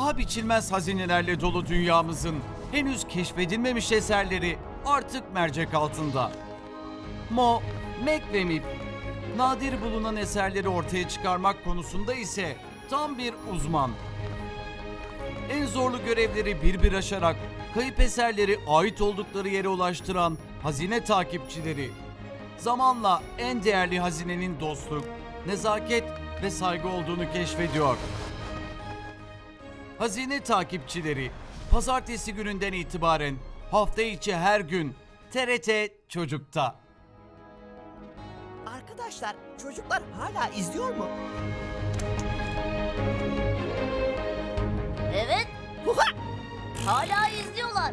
paha biçilmez hazinelerle dolu dünyamızın henüz keşfedilmemiş eserleri artık mercek altında. Mo, Mac ve Mip, nadir bulunan eserleri ortaya çıkarmak konusunda ise tam bir uzman. En zorlu görevleri bir bir aşarak kayıp eserleri ait oldukları yere ulaştıran hazine takipçileri. Zamanla en değerli hazinenin dostluk, nezaket ve saygı olduğunu keşfediyor. Hazine takipçileri pazartesi gününden itibaren hafta içi her gün TRT Çocuk'ta. Arkadaşlar çocuklar hala izliyor mu? Evet, Huha! hala izliyorlar.